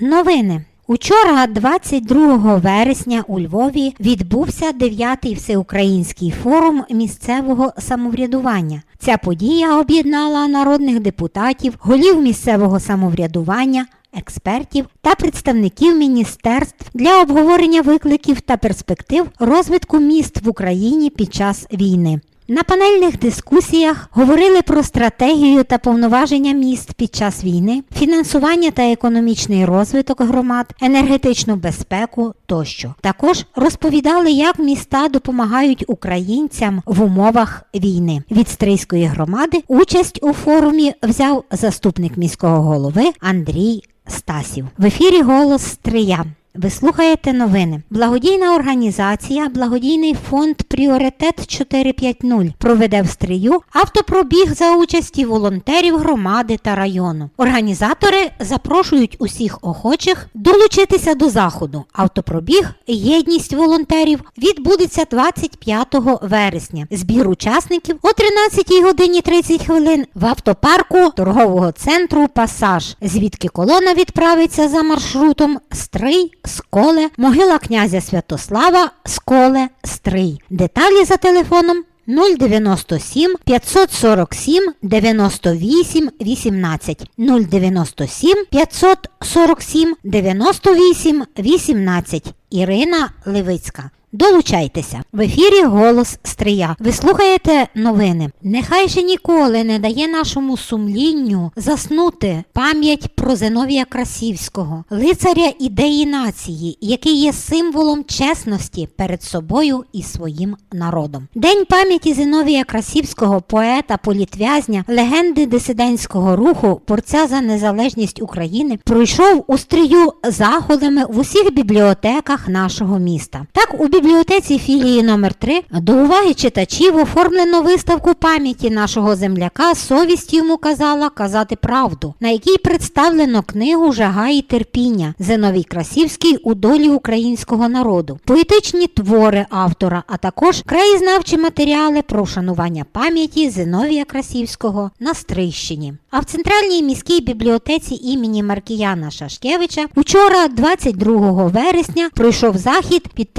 новини. Учора, 22 вересня, у Львові відбувся 9-й всеукраїнський форум місцевого самоврядування. Ця подія об'єднала народних депутатів, голів місцевого самоврядування, експертів та представників міністерств для обговорення викликів та перспектив розвитку міст в Україні під час війни. На панельних дискусіях говорили про стратегію та повноваження міст під час війни, фінансування та економічний розвиток громад, енергетичну безпеку тощо. Також розповідали, як міста допомагають українцям в умовах війни. Від Стрийської громади участь у форумі взяв заступник міського голови Андрій Стасів. В ефірі голос Стрия. Ви слухаєте новини. Благодійна організація, благодійний фонд Пріоритет 450 проведе в стрію автопробіг за участі волонтерів громади та району. Організатори запрошують усіх охочих долучитися до заходу. Автопробіг Єдність волонтерів відбудеться 25 вересня. Збір учасників о 13 годині 30 хвилин в автопарку торгового центру Пасаж, звідки колона відправиться за маршрутом Стрий, Сколе, могила князя Святослава, Сколе, Стрий. Деталі за телефоном 097 547 98 18 097 547 98 18 Ірина Левицька. Долучайтеся в ефірі Голос Стрия. Ви слухаєте новини. Нехай же ніколи не дає нашому сумлінню заснути пам'ять про Зиновія Красівського, лицаря ідеї нації, який є символом чесності перед собою і своїм народом. День пам'яті Зиновія Красівського, поета, політв'язня, легенди дисидентського руху, борця за незалежність України, пройшов у стрію заходами в усіх бібліотеках нашого міста. Так у бібліотеці філії номер 3 до уваги читачів оформлено виставку пам'яті нашого земляка Совість йому казала казати правду, на якій представлено книгу Жага і терпіння Зиновій Красівський у долі українського народу, поетичні твори автора, а також краєзнавчі матеріали про вшанування пам'яті Зиновія Красівського на Стрийщині. А в центральній міській бібліотеці імені Маркіяна Шашкевича учора, 22 вересня, пройшов захід під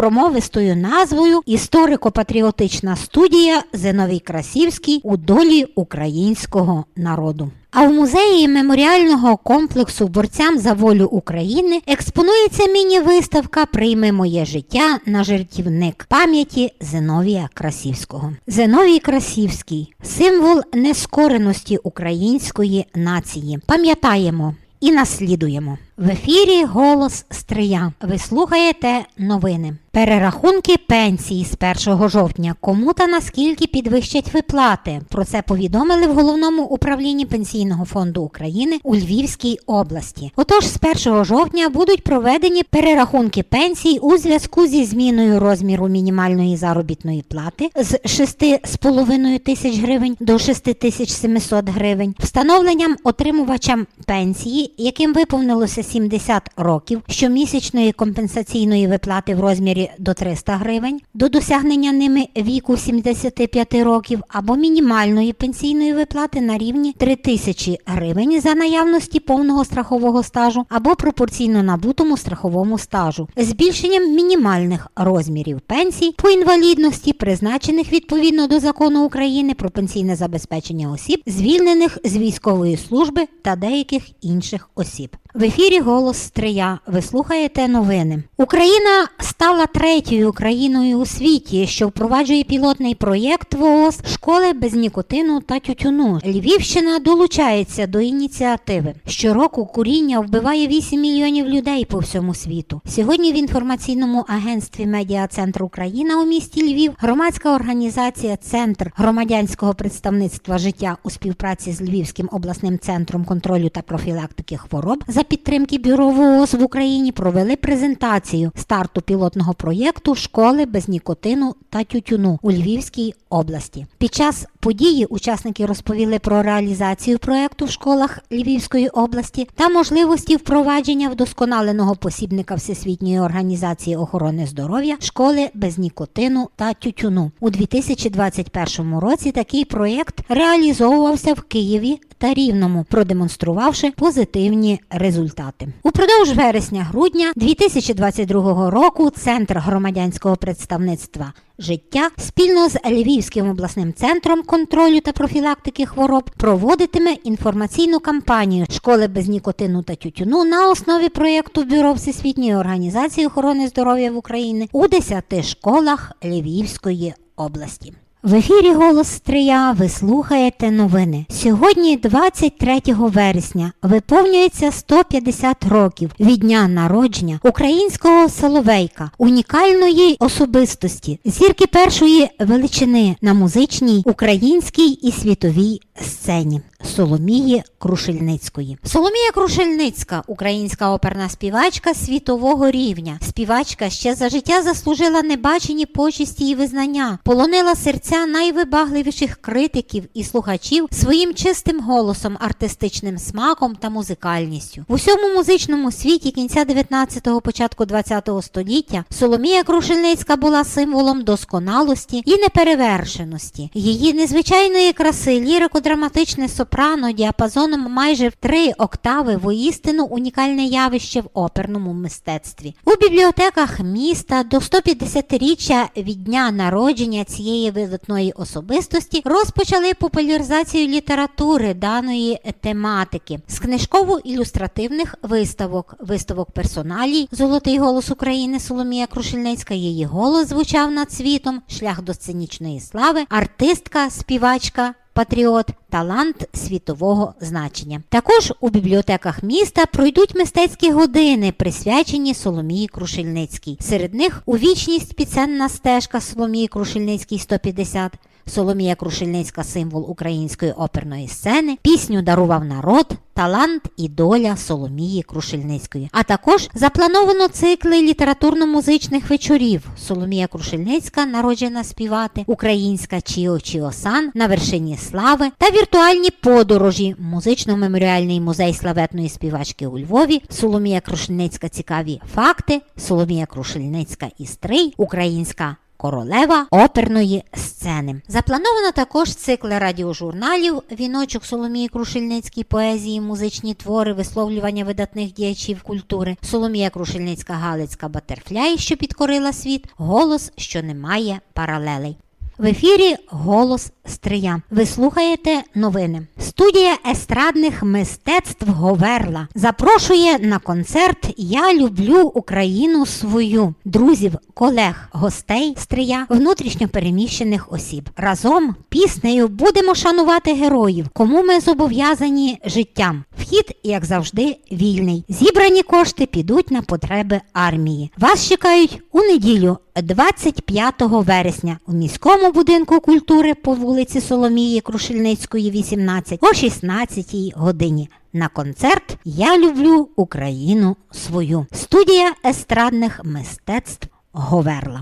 промовистою назвою Історико-патріотична студія Зиновій Красівський у долі українського народу. А в музеї меморіального комплексу борцям за волю України експонується міні-виставка Прийми моє життя на жертівник пам'яті Зиновія Красівського. Зиновій Красівський символ нескореності української нації. Пам'ятаємо і наслідуємо. В ефірі Голос Стрия. Ви слухаєте новини. Перерахунки пенсії з 1 жовтня. Кому та наскільки підвищать виплати? Про це повідомили в головному управлінні Пенсійного фонду України у Львівській області. Отож, з 1 жовтня будуть проведені перерахунки пенсій у зв'язку зі зміною розміру мінімальної заробітної плати з 6,5 тисяч гривень до 6700 гривень, встановленням отримувачам пенсії, яким виповнилося 70 років, щомісячної компенсаційної виплати в розмірі до 300 гривень, до досягнення ними віку 75 років або мінімальної пенсійної виплати на рівні 3000 гривень за наявності повного страхового стажу або пропорційно набутому страховому стажу, збільшенням мінімальних розмірів пенсій по інвалідності, призначених відповідно до закону України про пенсійне забезпечення осіб, звільнених з військової служби та деяких інших осіб. В ефірі Голос Стрия. Ви слухаєте новини. Україна стала третьою країною у світі, що впроваджує пілотний проєкт ВООЗ школи без нікотину та тютюну. Львівщина долучається до ініціативи. Щороку куріння вбиває 8 мільйонів людей по всьому світу. Сьогодні в інформаційному агентстві Медіа Центр Україна у місті Львів громадська організація Центр громадянського представництва життя у співпраці з Львівським обласним центром контролю та профілактики хвороб за підтримки бюро ВООЗ в Україні провели презентацію старту пілотного проєкту школи без нікотину та тютюну у Львівській області. Під час події учасники розповіли про реалізацію проєкту в школах Львівської області та можливості впровадження вдосконаленого посібника Всесвітньої організації охорони здоров'я школи без нікотину та тютюну. У 2021 році такий проєкт реалізовувався в Києві та Рівному, продемонструвавши позитивні результати. Упродовж вересня-грудня 2022 року Центр громадянського представництва життя спільно з Львівським обласним центром контролю та профілактики хвороб проводитиме інформаційну кампанію школи без нікотину та тютюну на основі проєкту Бюро Всесвітньої організації охорони здоров'я в Україні у 10 школах Львівської області. В ефірі Голос Стрия ви слухаєте новини. Сьогодні, 23 вересня, виповнюється 150 років від дня народження українського соловейка, унікальної особистості, зірки першої величини на музичній, українській і світовій сцені. Соломії Крушельницької. Соломія Крушельницька, українська оперна співачка світового рівня. Співачка ще за життя заслужила небачені почесті і визнання, полонила серця найвибагливіших критиків і слухачів своїм чистим голосом, артистичним смаком та музикальністю. В усьому музичному світі кінця 19-го, початку 20-го століття Соломія Крушельницька була символом досконалості і неперевершеності. Її незвичайної краси, лірико-драматичне сопрано діапазоном майже в три октави воістину унікальне явище в оперному мистецтві. У бібліотеках міста до 150-річчя від дня народження цієї видатної особистості розпочали популяризацію літератури даної тематики з книжково-ілюстративних виставок, виставок персоналій, Золотий голос України Соломія Крушельницька. Її голос звучав над світом, шлях до сценічної слави, артистка, співачка. Патріот, талант світового значення. Також у бібліотеках міста пройдуть мистецькі години, присвячені Соломії Крушельницькій. Серед них у вічність піценна стежка Соломії Крушельницькій 150, Соломія Крушельницька символ української оперної сцени, пісню дарував народ, талант і доля Соломії Крушельницької. А також заплановано цикли літературно-музичних вечорів. Соломія Крушельницька, народжена співати, українська Чіо Чіосан на вершині слави та віртуальні подорожі, музично-меморіальний музей славетної співачки у Львові, Соломія Крушельницька цікаві факти, Соломія Крушельницька істрий, українська королева оперної сцени. Заплановано також цикли радіожурналів Віночок Соломії Крушельницькій поезії, музичні твори, висловлювання видатних діячів культури, Соломія Крушельницька Галицька Батерфляй, що підкорила світ, голос, що не має паралелей. В ефірі Голос Стрия. Ви слухаєте новини. Студія естрадних мистецтв Говерла запрошує на концерт Я люблю Україну свою друзів, колег, гостей Стрия, внутрішньо переміщених осіб. Разом піснею будемо шанувати героїв, кому ми зобов'язані життям. Вхід, як завжди, вільний. Зібрані кошти підуть на потреби армії. Вас чекають у неділю. 25 вересня у міському будинку культури по вулиці Соломії Крушельницької, 18 о 16 годині. На концерт Я люблю Україну свою. Студія естрадних мистецтв Говерла.